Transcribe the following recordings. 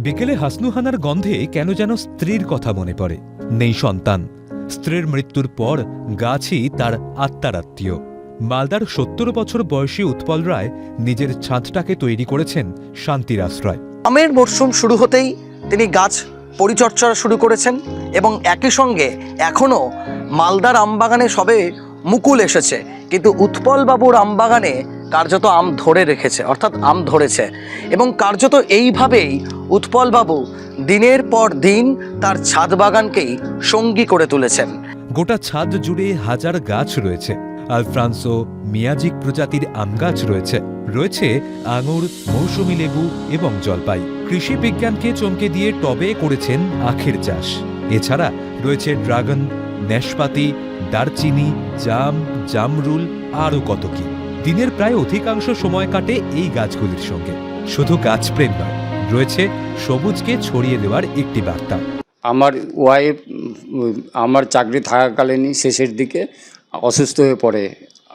বিকেলে হাসনুহানার গন্ধে কেন যেন স্ত্রীর কথা মনে পড়ে। নেই সন্তান। স্ত্রীর মৃত্যুর পর গাছই তার আত্মার আত্মীয় মালদার সত্তর বছর বয়সী উৎপল রায় নিজের ছাদটাকে তৈরি করেছেন শান্তির আশ্রয়। আমের মরশুম শুরু হতেই তিনি গাছ পরিচর্যা শুরু করেছেন এবং একই সঙ্গে এখনও মালদার আমবাগানে সবে মুকুল এসেছে। কিন্তু উৎপল বাবুর আমবাগানে কার্যত আম ধরে রেখেছে, অর্থাৎ আম ধরেছে। এবং কার্যত এইভাবেই উৎপল বাবু দিনের পর দিন তার ছাদ বাগানকেই সঙ্গী করে তুলেছেন। গোটা ছাদ জুড়ে হাজার গাছ রয়েছে, আলফ্রান্সো মিয়াজিক প্রজাতির আম গাছ রয়েছে। রয়েছে আঙুর, মৌসুমি লেবু এবং জলপাই। কৃষি বিজ্ঞানকে চমকে দিয়ে টবে করেছেন আখের চাষ। এছাড়া রয়েছে ড্রাগন, ন্যাশপাতি, দারচিনি, জাম, জামরুল, আরও কত কি। দিনের প্রায় অধিকাংশ সময় কাটে এই গাছগুলির সঙ্গে। শুধু গাছপ্রেম নয়, রয়েছে সবুজকে ছড়িয়ে দেওয়ার একটি বার্তা। আমার ওয়াইফ আমার চাকরি থাকাকালীনই শেষের দিকে অসুস্থ হয়ে পড়ে।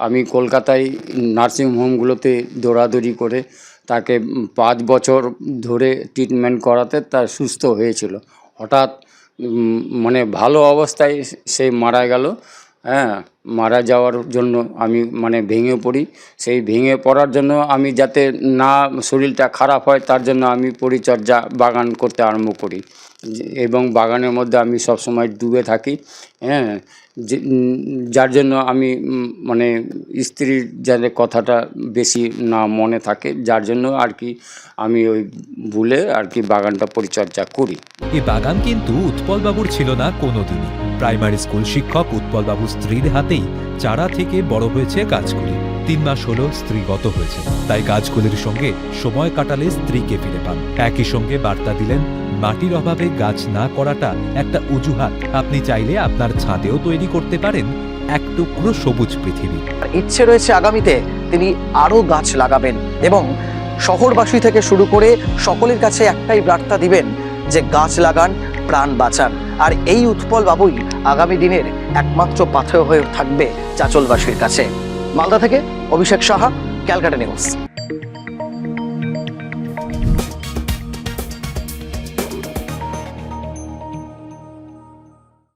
আমি কলকাতায় নার্সিং হোমগুলোতে দৌড়াদৌড়ি করে তাকে পাঁচ বছর ধরে ট্রিটমেন্ট করাতে তার সুস্থ হয়েছিল। হঠাৎ মানে ভালো অবস্থায় সে মারা গেল। হ্যাঁ মারা যাওয়ার জন্য আমি মানে ভেঙে পড়ি। সেই ভেঙে পড়ার জন্য আমি যাতে না শরীরটা খারাপ হয়, তার জন্য আমি পরিচর্যা বাগান করতে আরম্ভ করি। এবং বাগানের মধ্যে আমি সবসময় ডুবে থাকি। হ্যাঁ যার জন্য আমি মানে স্ত্রীর যাতে কথাটা বেশি না মনে থাকে, যার জন্য আর কি আমি ওই ভুলে আর কি বাগানটা পরিচর্যা করি। এই বাগান কিন্তু উৎপলবাবুর ছিল না কোনোদিনই। প্রাইমারি স্কুল শিক্ষক উৎপলবাবুর স্ত্রীর হাতেই চারা থেকে বড় হয়েছে গাছগুলি। তিন মাস হলো স্ত্রীগত হয়েছে। তাই গাছগুলির সঙ্গে সময় কাটালে স্ত্রীকে ফিরে পান। একই সঙ্গে বার্তা দিলেন, মাটির অভাবে গাছ না করাটা একটা অজুহাত। আপনি চাইলে আপনার ছাদেও তৈরি করতে পারেন এক টুকরো সবুজ পৃথিবী। ইচ্ছে রয়েছে আগামীতে তিনি আরও গাছ লাগাবেন এবং শহরবাসী থেকে শুরু করে সকলের কাছে একটাই বার্তা দিবেন যে, গাছ লাগান প্রাণ বাঁচান। আর এই উৎপল বাবুই আগামী দিনের একমাত্র পাথেয় হয়ে থাকবে চাচলবাসীর কাছে। মালদা থেকে অভিষেক সাহা, ক্যালকাটা নিউজ।